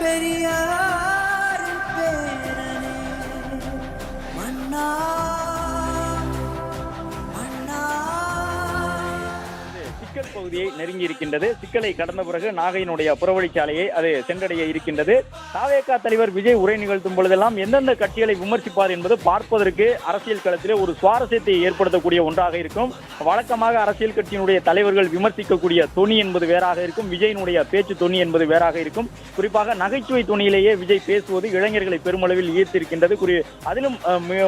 பெரியாரின் சிக்கல் பகுதியை நெருங்கி இருக்கின்றது சிக்கலை கடந்த பிறகு நாகையினுடைய புறவழிச்சாலையை அது சென்றடைய இருக்கின்றது. தாவேகா தலைவர் விஜய் உரை நிகழ்த்தும் பொழுதெல்லாம் எந்தெந்த கட்சிகளை விமர்சிப்பார் என்பது பார்ப்பதற்கு அரசியல் களத்திலே ஒரு சுவாரஸ்யத்தை ஏற்படுத்தக்கூடிய ஒன்றாக இருக்கும். வழக்கமாக அரசியல் கட்சியினுடைய தலைவர்கள் விமர்சிக்கக்கூடிய துணி என்பது வேறாக இருக்கும். விஜயினுடைய பேச்சு துணி என்பது வேறாக இருக்கும். குறிப்பாக நகைச்சுவை துணியிலேயே விஜய் பேசுவது இளைஞர்களை பெருமளவில் ஈர்த்திருக்கின்றது. குறி அதிலும்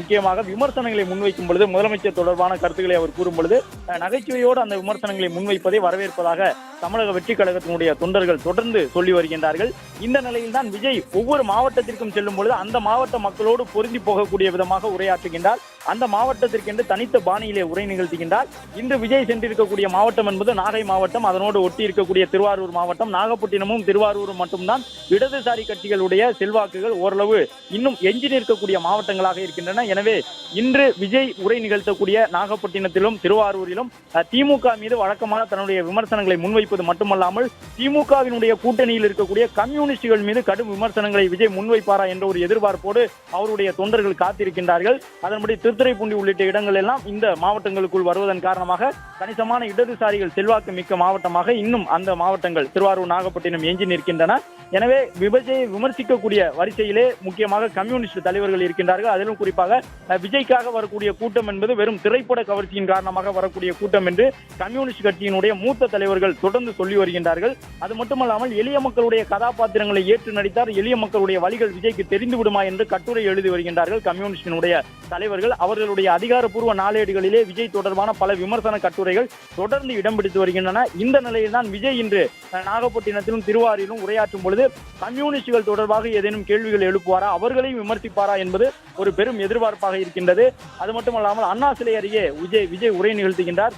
முக்கியமாக விமர்சனங்களை முன்வைக்கும் பொழுது முதலமைச்சர் தொடர்பான கருத்துக்களை அவர் கூறும் பொழுது நகைச்சுவையோடு அந்த விமர்சனங்களை முன்வை வைப்பதை வரவேற்பதாக தமிழக வெற்றி கழகத்தினுடைய தொண்டர்கள் தொடர்ந்து சொல்லி வருகின்றார்கள். இந்த நிலையில் தான் விஜய் ஒவ்வொரு மாவட்டத்திற்கும் செல்லும் பொழுது அந்த மாவட்ட மக்களோடு பொருந்தி போகக்கூடிய விதமாக உரையாற்றுகின்றார். அந்த மாவட்டத்திற்கென்று தனித்த பாணியிலே உரை நிகழ்த்துகின்றார். இன்று விஜய் சென்றிருக்கக்கூடிய மாவட்டம் என்பது நாகை மாவட்டம் அதனோடு ஒட்டி இருக்கக்கூடிய திருவாரூர் மாவட்டம். நாகப்பட்டினமும் திருவாரூரும் மட்டும்தான் இடதுசாரி கட்சிகளுடைய செல்வாக்குகள் ஓரளவு இன்னும் எஞ்சி நிற்கக்கூடிய மாவட்டங்களாக இருக்கின்றன. எனவே இன்று விஜய் உரை நிகழ்த்தக்கூடிய நாகப்பட்டினத்திலும் திருவாரூரிலும் திமுக மீது வழக்கமான தன்னுடைய விமர்சனங்களை முன்வைப்பது மட்டுமல்லாமல் திமுகவினுடைய கூட்டணியில் இருக்கக்கூடிய கம்யூனிஸ்டுகள் மீது கடும் விமர்சனங்களை விஜய் முன்வைப்பாரா என்ற ஒரு எதிர்பார்ப்போடு அவருடைய தொண்டர்கள் காத்திருக்கின்றார்கள். அதன்படி திருத்துறைப்பூண்டி உள்ளிட்ட இடங்கள் எல்லாம் இந்த மாவட்டங்களுக்குள் வருவதன் காரணமாக கணிசமான இடதுசாரிகள் செல்வாக்கு மிக்க மாவட்டமாக இன்னும் அந்த மாவட்டங்கள் திருவாரூர் நாகப்பட்டினம் எஞ்சி நிற்கின்றன. எனவே விபஜையை விமர்சிக்கக்கூடிய வரிசையிலே முக்கியமாக கம்யூனிஸ்ட் தலைவர்கள் இருக்கின்றார்கள். அதிலும் குறிப்பாக விஜய்க்காக வரக்கூடிய கூட்டம் என்பது வெறும் திரைப்பட கவர்ச்சியின் காரணமாக வரக்கூடிய கூட்டம் என்று கம்யூனிஸ்ட் கட்சியின் கட்சியினுடைய மூத்த தலைவர்கள் தொடர்ந்து சொல்லி வருகின்றார்கள். அது மட்டுமல்லாமல் எளிய மக்களுடைய கதாபாத்திரங்களை ஏற்று நடித்தார். எளிய மக்களுடைய வழிகள் விஜய்க்கு தெரிந்து விடுமா என்று கட்டுரை எழுதி வருகின்றார்கள் கம்யூனிஸ்டினுடைய தலைவர்கள். அவர்களுடைய அதிகாரப்பூர்வ நாளேடுகளிலே விஜய் தொடர்பான பல விமர்சன கட்டுரைகள் தொடர்ந்து இடம் பிடித்து வருகின்றன. இந்த நிலையில் தான் விஜய் இன்று நாகப்பட்டினத்திலும் திருவாரூரிலும் உரையாற்றும் பொழுது கம்யூனிஸ்டுகள் தொடர்பாக ஏதேனும் கேள்விகள் எழுப்புவாரா? அவர்களையும் விமர்சிப்பாரா என்பது ஒரு பெரும் எதிர்பார்ப்பாக இருக்கின்றது. அது மட்டுமல்லாமல் அண்ணா சிலை அருகே விஜய் விஜய் உரை நிகழ்த்துகின்றார்.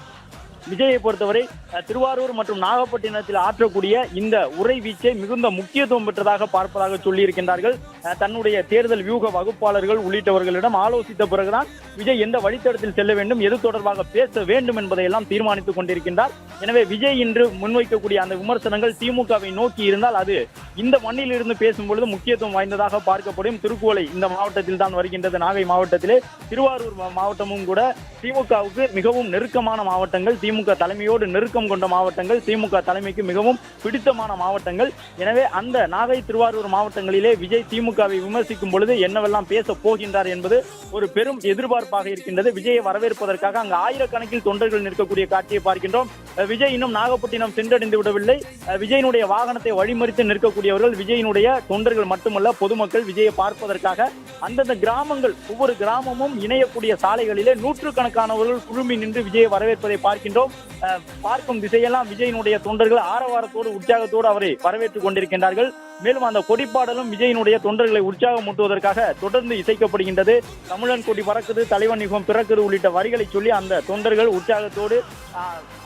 விஜயை பொறுத்தவரை திருவாரூர் மற்றும் நாகப்பட்டினத்தில் ஆற்றக்கூடிய இந்த உரை வீச்சை மிகுந்த முக்கியத்துவம் பெற்றதாக பார்ப்பதாக சொல்லியிருக்கின்றார்கள். தன்னுடைய தேர்தல் வியூக வகுப்பாளர்கள் உள்ளிட்டவர்களிடம் ஆலோசித்த பிறகுதான் விஜய் எந்த வழித்தடத்தில் செல்ல வேண்டும் எது தொடர்பாக பேச வேண்டும் என்பதையெல்லாம் தீர்மானித்துக் கொண்டிருக்கின்றார். எனவே விஜய் இன்று முன்வைக்கக்கூடிய அந்த விமர்சனங்கள் திமுகவை நோக்கி இருந்தால் அது இந்த மண்ணில் இருந்து பேசும்பொழுது முக்கியத்துவம் வாய்ந்ததாக பார்க்கப்படும். திருக்குவளை இந்த மாவட்டத்தில் தான் வருகின்றது. நாகை மாவட்டத்திலே திருவாரூர் மாவட்டமும் கூட திமுகவுக்கு மிகவும் நெருக்கமான மாவட்டங்கள். திமுக தலைமையோடு நெருக்கம் கொண்ட மாவட்டங்கள் திமுக தலைமைக்கு மிகவும் பிடித்தமான மாவட்டங்கள். எனவே அந்த நாகை திருவாரூர் மாவட்டங்களிலே விஜய் திமுகவை விமர்சிக்கும் பொழுது என்னவெல்லாம் பேச போகின்றார் என்பது ஒரு பெரும் எதிர்பார்ப்பாக இருக்கின்றது. விஜயை வரவேற்பதற்காக அங்கு ஆயிரக்கணக்கில் தொண்டர்கள் நிற்கக்கூடிய காட்சியை பார்க்கின்றோம். விஜய் இன்னும் நாகப்பட்டினம் சென்றடைந்து விடவில்லை. விஜயனுடைய வாகனத்தை வழிமறித்து நிற்கக்கூடியவர்கள் விஜயனுடைய தொண்டர்கள் மட்டுமல்ல பொதுமக்கள் விஜயை பார்ப்பதற்காக அந்தந்த கிராமங்கள் ஒவ்வொரு கிராமமும் இணையக்கூடிய சாலைகளிலே நூற்றுக்கணக்கானவர்கள் குழுமி நின்று விஜயை வரவேற்பதை பார்க்கின்றோம். அஹ் பார்க்கும் திசையெல்லாம் விஜயினுடைய தொண்டர்கள் ஆரவாரத்தோடு உற்சாகத்தோடு அவரை வரவேற்றுக் கொண்டிருக்கின்றார்கள். மேலும் அந்த கொடிப்பாடலும் விஜயினுடைய தொண்டர்களை உற்சாகமூட்டுவதற்காக தொடர்ந்து இசைக்கப்படுகின்றது. தமிழன் கொடி பறக்குது தலைவன் யுகம் பிறக்குது உள்ளிட்ட வரிகளை சொல்லி அந்த தொண்டர்கள் உற்சாகத்தோடு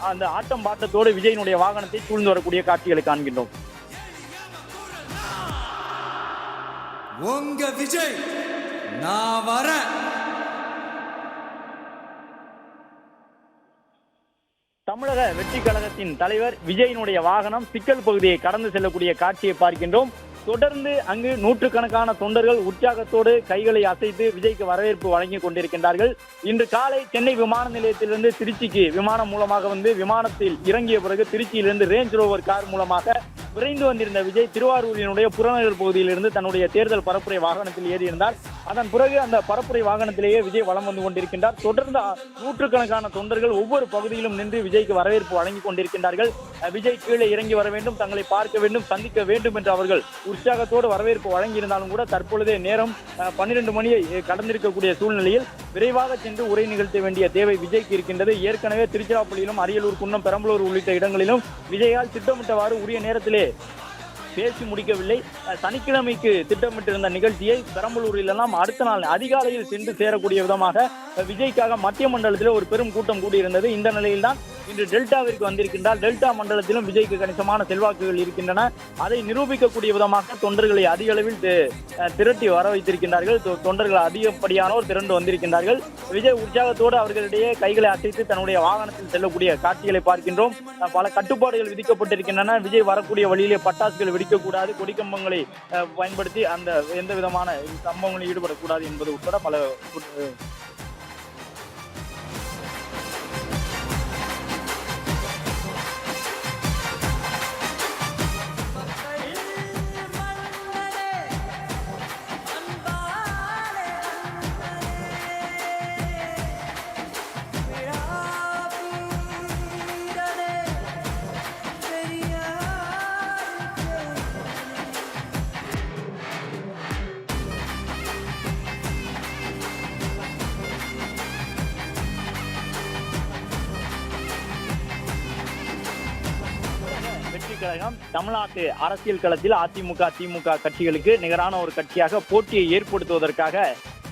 அந்த ஆட்டம் பாட்டத்தோடு விஜயினுடைய வாகனத்தை சூழ்ந்து வரக்கூடிய காட்சிகளை காண்கின்றோம். உங்க விஜய் நான் வர தமிழக வெற்றி கழகத்தின் தலைவர் விஜயனுடைய வாகனம் சிக்கல் பகுதியை கடந்து செல்லக்கூடிய காட்சியை பார்க்கின்றோம். தொடர்ந்து அங்கு நூற்றுக்கணக்கான தொண்டர்கள் உற்சாகத்தோடு கைகளை அசைத்து விஜய்க்கு வரவேற்பு வழங்கி கொண்டிருக்கின்றார்கள். இன்று காலை சென்னை விமான நிலையத்திலிருந்து திருச்சிக்கு விமானம் மூலமாக வந்து விமானத்தில் இறங்கிய பிறகு திருச்சியிலிருந்து ரேஞ்ச் ரோவர் கார் மூலமாக விரைந்து வந்திருந்த விஜய் திருவாரூரினுடைய புறநகர் பகுதியிலிருந்து தன்னுடைய தேர்தல் பரப்புரை வாகனத்தில் ஏறியிருந்தார். அதன் பிறகு அந்த பரப்புரை வாகனத்திலேயே விஜய் வலம் வந்து கொண்டிருக்கின்றார். தொடர்ந்து நூற்றுக்கணக்கான தொண்டர்கள் ஒவ்வொரு பகுதியிலும் நின்று விஜய்க்கு வரவேற்பு வழங்கி கொண்டிருக்கின்றார்கள். விஜய் கீழே இறங்கி வர வேண்டும் தங்களை பார்க்க வேண்டும் சந்திக்க வேண்டும் என்று அவர்கள் உற்சாகத்தோடு வரவேற்பு வழங்கியிருந்தாலும் கூட தற்பொழுதே நேரம் பன்னிரண்டு மணியை கடந்திருக்கக்கூடிய சூழ்நிலையில் விரைவாக சென்று உரை நிகழ்த்த வேண்டிய தேவை விஜய்க்கு இருக்கின்றது. ஏற்கனவே திருச்சிராப்பள்ளியிலும் அரியலூர் குன்னம் பெரம்பலூர் உள்ளிட்ட இடங்களிலும் விஜயால் திட்டமிட்டவாறு உரிய நேரத்திலே பேசி முடிக்கவில்லை. சனிக்கிழமைக்கு திட்டமிட்டிருந்த நிகழ்ச்சியை பெரம்பலூரில் எல்லாம் அடுத்த நாள் அதிகாலையில் சென்று சேரக்கூடிய விதமாக விஜய்க்காக மத்திய மண்டலத்தில் ஒரு பெரும் கூட்டம் கூடியிருந்தது. இந்த நிலையில்தான் இன்று டெல்டாவிற்கு வந்திருக்கின்றால் டெல்டா மண்டலத்திலும் விஜய்க்கு கணிசமான செல்வாக்குகள் இருக்கின்றன. அதை நிரூபிக்கக்கூடிய விதமாக தொண்டர்களை அதிக அளவில் திரட்டி வர வைத்திருக்கின்றார்கள். தொண்டர்கள் அதிகப்படியானோர் திரண்டு வந்திருக்கின்றார்கள். விஜய் உற்சாகத்தோடு அவர்களிடையே கைகளை அசைத்து தன்னுடைய வாகனத்தில் செல்லக்கூடிய காட்சிகளை பார்க்கின்றோம். பல கட்டுப்பாடுகள் விதிக்கப்பட்டிருக்கின்றன. விஜய் வரக்கூடிய வழியிலே பட்டாசுகள் வெடிக்கக்கூடாது கொடிக்கம்பங்களை பயன்படுத்தி அந்த எந்த விதமான சம்பவங்களில் ஈடுபடக்கூடாது என்பது உட்பட பல வெற்றி கழகம் தமிழ்நாட்டு அரசியல் களத்தில் அதிமுக திமுக கட்சிகளுக்கு நிகரான ஒரு கட்சியாக போட்டியை ஏற்படுத்துவதற்காக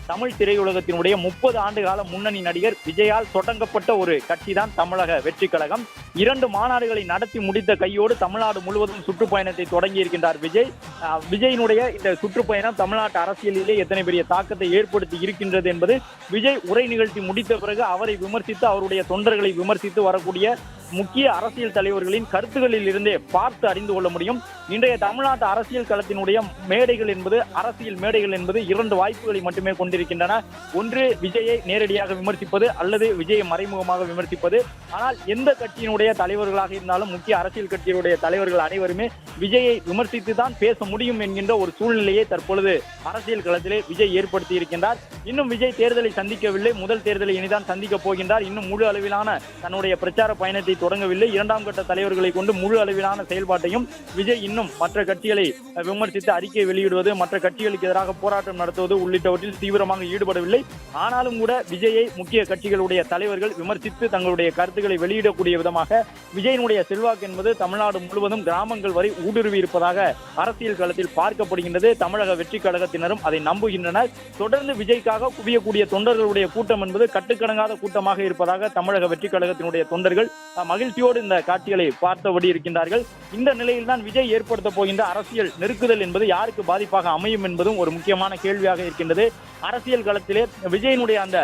தமிழ் திரையுலகத்தினுடைய முப்பது ஆண்டு கால முன்னணி நடிகர் விஜயால் தொடங்கப்பட்ட ஒரு கட்சி தான் தமிழக வெற்றி கழகம். இரண்டு மாநாடுகளை நடத்தி முடித்த கையோடு தமிழ்நாடு முழுவதும் சுற்றுப்பயணத்தை தொடங்கி இருக்கின்றார் விஜய். அஹ், விஜயினுடைய இந்த சுற்றுப்பயணம் தமிழ்நாட்டு அரசியலிலே எத்தனை பெரிய தாக்கத்தை ஏற்படுத்தி இருக்கின்றது என்பது விஜய் உரை நிகழ்த்தி முடித்த பிறகு அவரை விமர்சித்து அவருடைய தொண்டர்களை விமர்சித்து வரக்கூடிய முக்கிய அரசியல் தலைவர்களின் கருத்துகளில் இருந்தே பார்த்து அறிந்து கொள்ள முடியும். இன்றைய தமிழ்நாட்டு அரசியல் களத்தினுடைய மேடைகள் என்பது அரசியல் மேடைகள் என்பது இரண்டு வாய்ப்புகளை மட்டுமே கொண்டிருக்கின்றன. ஒன்று விஜயை நேரடியாக விமர்சிப்பது அல்லது விஜயை மறைமுகமாக விமர்சிப்பது. ஆனால் எந்த கட்சியினுடைய தலைவர்களாக இருந்தாலும் முக்கிய அரசியல் கட்சியினுடைய தலைவர்கள் அனைவருமே விஜயை விமர்சித்து தான் பேச முடியும் என்கின்ற ஒரு சூழ்நிலையை தற்பொழுது அரசியல் களத்திலே விஜய் ஏற்படுத்தி இருக்கின்றார். இன்னும் விஜய் தேர்தலை சந்திக்கவில்லை. முதல் தேர்தலை இனிதான் சந்திக்க போகின்றார். இன்னும் முழு அளவிலான தன்னுடைய பிரச்சார பயணத்தை தொடங்கவில்லை. இரண்டாம் கட்ட தலைவர்களை கொண்டு முழு அளவிலான செயல்பாட்டையும் விஜய் இன்னும் மற்ற கட்சிகளை விமர்சித்து அறிக்கை வெளியிடுவது மற்ற கட்சிகளுக்கு எதிராக போராட்டம் நடத்துவது உள்ளிட்டவற்றில் தீவிரமாக ஈடுபடவில்லை. ஆனாலும் கூட விஜயை முக்கிய கட்சிகளுடைய தலைவர்கள் விமர்சித்து தங்களுடைய கருத்துக்களை வெளியிடக்கூடிய விதமாக விஜயனுடைய செல்வாக்கு என்பது தமிழ்நாடு முழுவதும் கிராமங்கள் வரை ஊடுருவி இருப்பதாக அரசியல் களத்தில் பார்க்கப்படுகின்றது. தமிழக வெற்றி கழகத்தினரும் அதை நம்புகின்றனர். தொடர்ந்து விஜய்க்காக குவியக்கூடிய தொண்டர்களுடைய கூட்டம் என்பது கட்டுக்கடங்காத கூட்டமாக இருப்பதாக தமிழக வெற்றி கழகத்தினுடைய தொண்டர்கள் மகிழ்ச்சியோடு இந்த காட்சிகளை பார்த்தபடி இருக்கின்றார்கள். இந்த நிலையில் தான் விஜய் ஏற்படுத்த போகின்ற அரசியல் நெருக்குதல் என்பது யாருக்கு பாதிப்பாக அமையும் என்பதும் ஒரு முக்கியமான கேள்வியாக இருக்கின்றது. அரசியல் களத்திலே விஜயனுடைய அந்த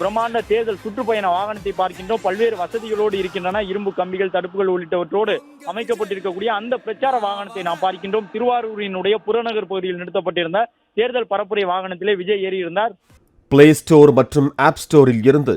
பிரம்மாண்ட தேர்தல் சுற்றுப்பயண வாகனத்தை பார்க்கின்றோம். பல்வேறு வசதிகளோடு இருக்கின்றன. இரும்பு கம்பிகள் தடுப்புகள் உள்ளிட்டவற்றோடு அமைக்கப்பட்டிருக்கக்கூடிய அந்த பிரச்சார வாகனத்தை நாம் பார்க்கின்றோம். திருவாரூரினுடைய புறநகர் பகுதியில் நிறுத்தப்பட்டிருந்த தேர்தல் பரப்புரை வாகனத்திலே விஜய் ஏறியிருந்தார். பிளே ஸ்டோர் மற்றும் ஆப் ஸ்டோரில் இருந்து